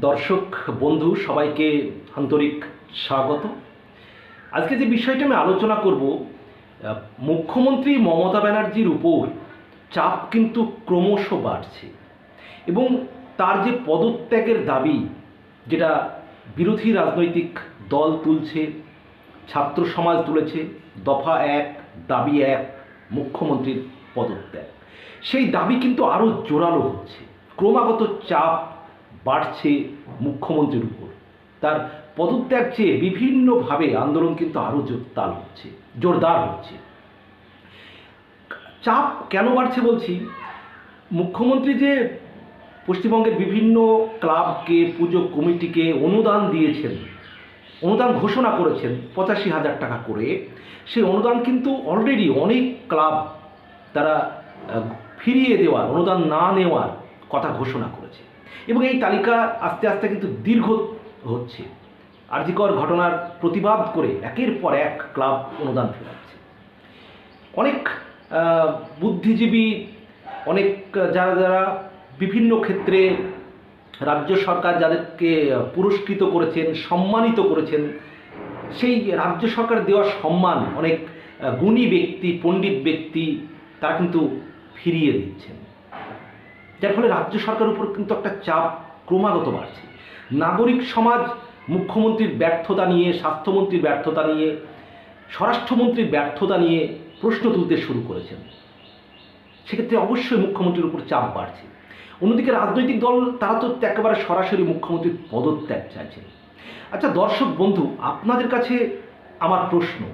দর্শক, বন্ধু, সবাইকে আন্তরিক স্বাগত। আজকে যে বিষয়টা আমি আলোচনা করব মুখ্যমন্ত্রী মমতা ব্যানার্জির উপর চাপ কিন্তু ক্রমশ বাড়ছে এবং তার যে পদত্যাগের দাবি, যেটা বিরোধী রাজনৈতিক দল তুলছে, ছাত্র সমাজ তুলেছে, দফা এক, দাবি এক, মুখ্যমন্ত্রীর পদত্যাগ। সেই দাবি কিন্তু আরও জোরালো হচ্ছে। ক্রমাগত চাপ বাড়ছে মুখ্যমন্ত্রীর উপর। তার পদত্যাগ চেয়ে বিভিন্নভাবে আন্দোলন কিন্তু আরও জোরদার হচ্ছে জোরদার হচ্ছে। চাপ কেন বাড়ছে বলছি? মুখ্যমন্ত্রী যে পশ্চিমবঙ্গের বিভিন্ন ক্লাবকে, পুজো কমিটিকে অনুদান দিয়েছেন, অনুদান ঘোষণা করেছেন পঁচাশি হাজার টাকা করে, সেই অনুদান কিন্তু অলরেডি অনেক ক্লাব তারা ফিরিয়ে দেওয়ার, অনুদান না নেওয়ার কথা ঘোষণা করেছে। এবং এই তালিকা আস্তে আস্তে কিন্তু দীর্ঘ হচ্ছে। আর্জিকর ঘটনার প্রতিবাদ করে একের পর এক ক্লাব অনুদান ফেরাচ্ছে। অনেক বুদ্ধিজীবী, অনেক, যারা যারা বিভিন্ন ক্ষেত্রে রাজ্য সরকার যাদেরকে পুরস্কৃত করেছেন, সম্মানিত করেছেন, সেই রাজ্য সরকার দেওয়া সম্মান অনেক গুণী ব্যক্তি, পণ্ডিত ব্যক্তি, তারা কিন্তু ফিরিয়ে দিচ্ছেন। যার ফলে রাজ্য সরকারের উপর কিন্তু একটা চাপ ক্রমাগত বাড়ছে। নাগরিক সমাজ মুখ্যমন্ত্রীর ব্যর্থতা নিয়ে, স্বাস্থ্যমন্ত্রীর ব্যর্থতা নিয়ে, স্বরাষ্ট্রমন্ত্রীর ব্যর্থতা নিয়ে প্রশ্ন তুলতে শুরু করেছেন। সেক্ষেত্রে অবশ্যই মুখ্যমন্ত্রীর উপর চাপ বাড়ছে। অন্যদিকে রাজনৈতিক দল, তারা তো একেবারে সরাসরি মুখ্যমন্ত্রীর পদত্যাগ চাইছেন। আচ্ছা দর্শক বন্ধু, আপনাদের কাছে আমার প্রশ্ন,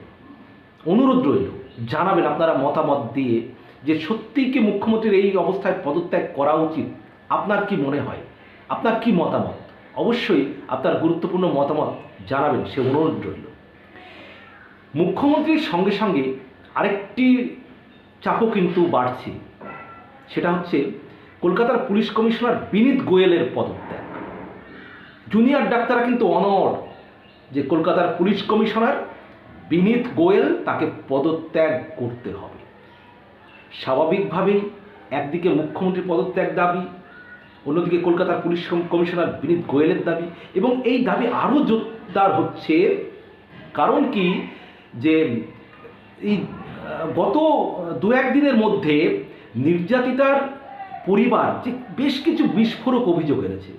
অনুরোধ রইল, জানাবেন আপনারা মতামত দিয়ে। যে সত্যিই কি মুখ্যমন্ত্রীর এই অবস্থায় পদত্যাগ করা উচিত? আপনার কি মনে হয়? আপনার কি মতামত? অবশ্যই আপনার গুরুত্বপূর্ণ মতামত জানাবেন, সে অনুরোধ রইল। মুখ্যমন্ত্রীর সঙ্গে সঙ্গে আরেকটি চাপও কিন্তু বাড়ছে। সেটা হচ্ছে কলকাতার পুলিশ কমিশনার বিনীত গোয়েলের পদত্যাগ। জুনিয়র ডাক্তাররা কিন্তু অনড় যে কলকাতার পুলিশ কমিশনার বিনীত গোয়েল তাকে পদত্যাগ করতে হবে। স্বাভাবিকভাবেই একদিকে মুখ্যমন্ত্রী পদত্যাগ দাবি, অন্যদিকে কলকাতার পুলিশ কমিশনার বিনীত গোয়েলের দাবি এবং এই দাবি আরও জোরদার হচ্ছে কারণ কি যে এই গত দু একদিনের মধ্যে নির্যাতিতার পরিবার যে বেশ কিছু বিস্ফোরক অভিযোগ এনেছে।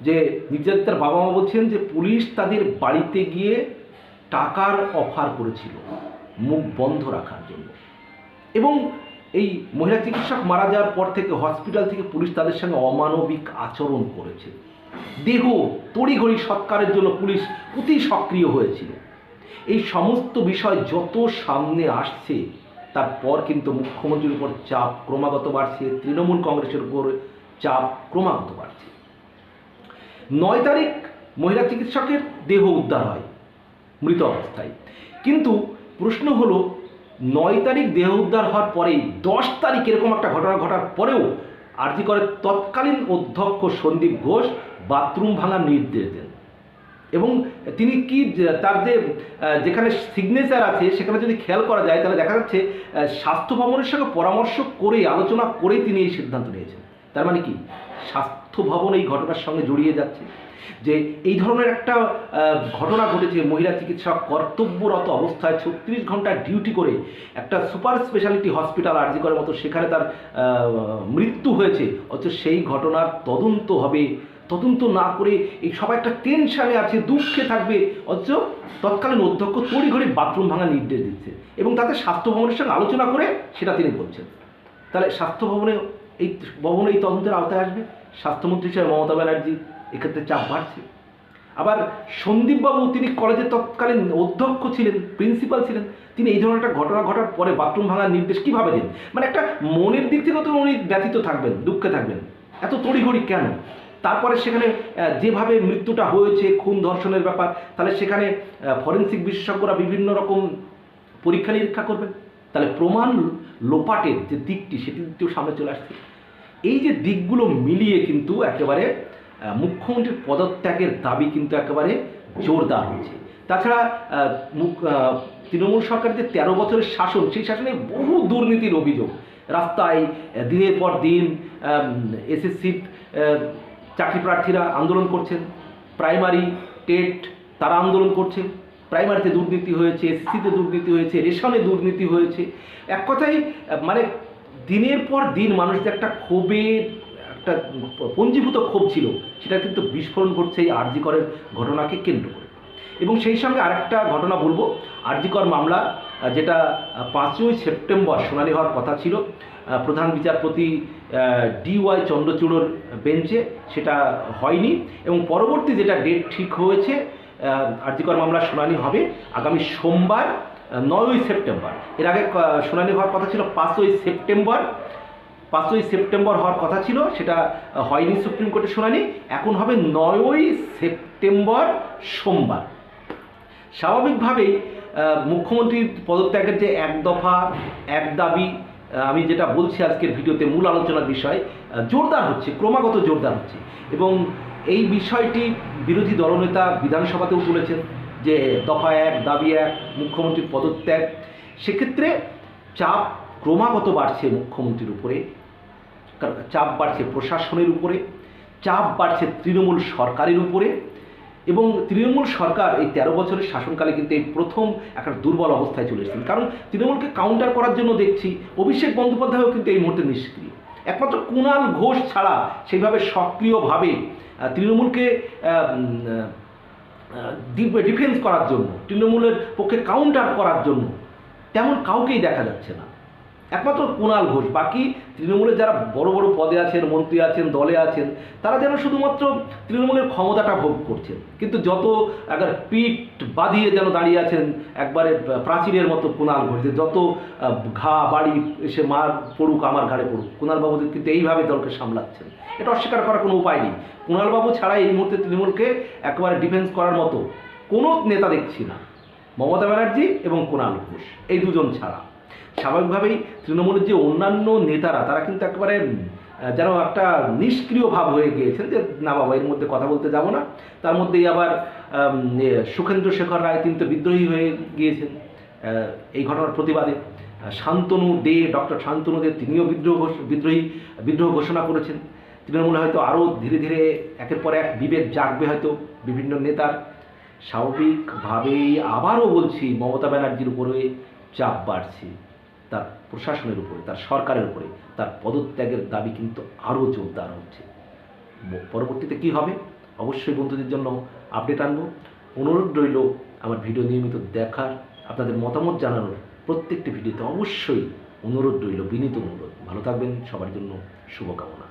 যে নির্যাতিতার বাবা মা বলছেন যে পুলিশ তাদের বাড়িতে গিয়ে টাকার অফার করেছিল মুখ বন্ধ রাখার জন্য। এবং এই মহিলা চিকিৎসক মারা যাওয়ার পর থেকে হসপিটাল থেকে পুলিশ তাদের সঙ্গে অমানবিক আচরণ করেছে। দেহ তড়িঘড়ি সৎকারের জন্য পুলিশ অতি সক্রিয় হয়েছিল। এই সমস্ত বিষয় যত সামনে আসছে, তারপর কিন্তু মুখ্যমন্ত্রীর উপর চাপ ক্রমাগত বাড়ছে, তৃণমূল কংগ্রেসের উপর চাপ ক্রমাগত বাড়ছে। নয় তারিখ মহিলা চিকিৎসকের দেহ উদ্ধার হয়, মৃত অবস্থায়। কিন্তু প্রশ্ন হলো নয় তারিখ দেহ উদ্ধার হওয়ার পরেই দশ তারিখ এরকম একটা ঘটনা ঘটার পরেও আরজি করে তৎকালীন অধ্যক্ষ সন্দীপ ঘোষ বাথরুম ভাঙার নির্দেশ দেন। এবং তিনি কি, তার যে যেখানে সিগনেচার আছে, সেখানে যদি খেয়াল করা যায়, তাহলে দেখা যাচ্ছে স্বাস্থ্য ভবনের সঙ্গে পরামর্শ করে, আলোচনা করেই তিনি এই সিদ্ধান্ত নিয়েছেন। তার মানে কি? স্বাস্থ্য ভবন এই ঘটনার সঙ্গে জড়িয়ে যাচ্ছে। যে এই ধরনের একটা ঘটনা ঘটেছে, মহিলা চিকিৎসক কর্তব্যরত অবস্থায় ছত্রিশ ঘণ্টা ডিউটি করে একটা সুপার স্পেশালিটি হসপিটাল আর্জি করার মতো সেখানে তার মৃত্যু হয়েছে। অথচ সেই ঘটনার তদন্ত হবে। তদন্ত না করে এই সবাই একটা টেনশানে আছে, দুঃখে থাকবে। অথচ তৎকালীন অধ্যক্ষ তড়িঘড়ি বাথরুম ভাঙার নির্দেশ দিচ্ছে এবং তাতে স্বাস্থ্য ভবনের সঙ্গে আলোচনা করে সেটা তিনি বলছেন। তাহলে স্বাস্থ্য ভবনে এই ভবনে এই তদন্তের আওতায় আসবে। স্বাস্থ্যমন্ত্রী হিসেবে মমতা ব্যানার্জি এক্ষেত্রে চাপ বাড়ছে। আবার সন্দীপবাবু তিনি কলেজের তৎকালীন অধ্যক্ষ ছিলেন, প্রিন্সিপাল ছিলেন, তিনি এই ধরনের একটা ঘটনা ঘটার পরে বাথরুম ভাঙার নির্দেশ কীভাবে দেন? মানে একটা মনের দিক থেকে তো উনি ব্যথিত থাকবেন, দুঃখে থাকবেন। এত তড়িঘড়ি কেন? তারপরে সেখানে যেভাবে মৃত্যুটা হয়েছে, খুন ধর্ষণের ব্যাপার, তাহলে সেখানে ফরেন্সিক বিশেষজ্ঞরা বিভিন্ন রকম পরীক্ষা নিরীক্ষা করবেন। তাহলে প্রমাণ লোপাটের যে দিকটি, সেটি দিকটিও সামনে চলে আসছে। এই যে দিকগুলো মিলিয়ে কিন্তু একেবারে মুখ্যমন্ত্রীর পদত্যাগের দাবি কিন্তু একেবারে জোরদার হচ্ছে তাছাড়া তৃণমূল সরকারের যে তেরো বছরের শাসন, সেই শাসনে বহু দুর্নীতির অভিযোগ। রাস্তায় দিনের পর দিন এসএসসি চাকরি প্রার্থীরা আন্দোলন করছেন। প্রাইমারি টেট, তারা আন্দোলন করছে। প্রাইমারিতে দুর্নীতি হয়েছে এসসিতে দুর্নীতি হয়েছে, রেশনে দুর্নীতি হয়েছে। এক কথায় মানে দিনের পর দিন মানুষদের একটা ক্ষোভের একটা পঞ্জীভূত ক্ষোভ ছিল, সেটা কিন্তু বিস্ফোরণ ঘটছে এই আরজি করের ঘটনাকে কেন্দ্র করে। এবং সেই সঙ্গে আরেকটা ঘটনা বলব আরজিকর মামলা, যেটা পাঁচই সেপ্টেম্বর শুনানি হওয়ার কথা ছিল, প্রধান বিচারপতি ডিওয়াই চন্দ্রচূড়োর বেঞ্চে, সেটা হয়নি। এবং পরবর্তী যেটা ডেট ঠিক হয়েছে আরজিকর মামলার শুনানি হবে আগামী সোমবার নয়ই সেপ্টেম্বর। এর আগে শুনানি হওয়ার কথা ছিল পাঁচই সেপ্টেম্বর। পাঁচই সেপ্টেম্বর হওয়ার কথা ছিল, সেটা হয়নি সুপ্রিম কোর্টের শুনানি। এখন হবে নয়ই সেপ্টেম্বর সোমবার। স্বাভাবিকভাবেই মুখ্যমন্ত্রীর পদত্যাগের যে এক দফা, এক দাবি আমি যেটা বলছি আজকের ভিডিওতে মূল আলোচনার বিষয় জোরদার হচ্ছে, ক্রমাগত জোরদার হচ্ছে। এবং এই বিষয়টি বিরোধী দলনেতা বিধানসভাতেও তুলেছেন যে দফা এক, দাবি এক মুখ্যমন্ত্রীর পদত্যাগ। সেক্ষেত্রে চাপ ক্রমাগত বাড়ছে মুখ্যমন্ত্রীর উপরে চাপ বাড়ছে প্রশাসনের উপরে, চাপ বাড়ছে তৃণমূল সরকারের উপরে, এবং তৃণমূল সরকার এই তেরো বছরের শাসনকালে কিন্তু এই প্রথম একটা দুর্বল অবস্থায় চলে এসেছেন। কারণ তৃণমূলকে কাউন্টার করার জন্য দেখছি, অভিষেক বন্দ্যোপাধ্যায়ও কিন্তু এই মুহূর্তে নিষ্ক্রিয়। একমাত্র কুণাল ঘোষ ছাড়া সেইভাবে সক্রিয়ভাবে তৃণমূলকে ডিফেন্স করার জন্য, তৃণমূলের পক্ষে কাউন্টার করার জন্য তেমন কাউকেই দেখা যাচ্ছে না। একমাত্র কুণাল ঘোষ। বাকি তৃণমূলের যারা বড় বড় পদে আছেন, মন্ত্রী আছেন, দলে আছেন, তারা যেন শুধুমাত্র তৃণমূলের ক্ষমতাটা ভোগ করছেন। কিন্তু যত একবার পিঠ বাঁধিয়ে যেন দাঁড়িয়ে আছেন একবারে প্রাচীরের মতো কুণাল ঘোষ, যে যত ঘা, বাড়ি এসে মার পড়ুক, আমার ঘাড়ে পড়ুক কুণালবাবু কিন্তু এইভাবে দলকে সামলাচ্ছেন। এটা অস্বীকার করার কোনো উপায় নেই। কুণালবাবু ছাড়া এই মুহূর্তে তৃণমূলকে একবারে ডিফেন্স করার মতো কোনো নেতা দেখছি না। মমতা ব্যানার্জি এবং কুণাল ঘোষ, এই দুজন ছাড়া। স্বাভাবিকভাবেই তৃণমূলের যে অন্যান্য নেতারা, তারা কিন্তু একেবারে যেন একটা নিষ্ক্রিয় ভাব হয়ে গিয়েছেন যে, না বাবা, এর মধ্যে কথা বলতে যাব না। তার মধ্যেই আবার সুখেন্দ্র শেখর রায় তিনি তো বিদ্রোহী হয়ে গিয়েছেন এই ঘটনার প্রতিবাদে। শান্তনু দে, ডক্টর শান্তনু দে তিনিও বিদ্রোহ বিদ্রোহী, বিদ্রোহ ঘোষণা করেছেন। তৃণমূলে হয়তো আরও ধীরে ধীরে একের পর এক বিবেক জাগবে হয়তো বিভিন্ন নেতার। স্বাভাবিকভাবেই আবারও বলছি, মমতা ব্যানার্জির উপরে চাপ বাড়ছে তার প্রশাসনের উপরে, তার সরকারের উপরে, তার পদত্যাগের দাবি কিন্তু আরও জোরদার হচ্ছে। পরবর্তীতে কি হবে? অবশ্যই বন্ধুদের জন্য আপডেট আনব। অনুরোধ রইল আমার ভিডিও নিয়মিত দেখার, আপনাদের মতামত জানানোর প্রত্যেকটি ভিডিওতে অবশ্যই অনুরোধ রইল, বিনীত অনুরোধ। ভালো থাকবেন, সবার জন্য শুভকামনা।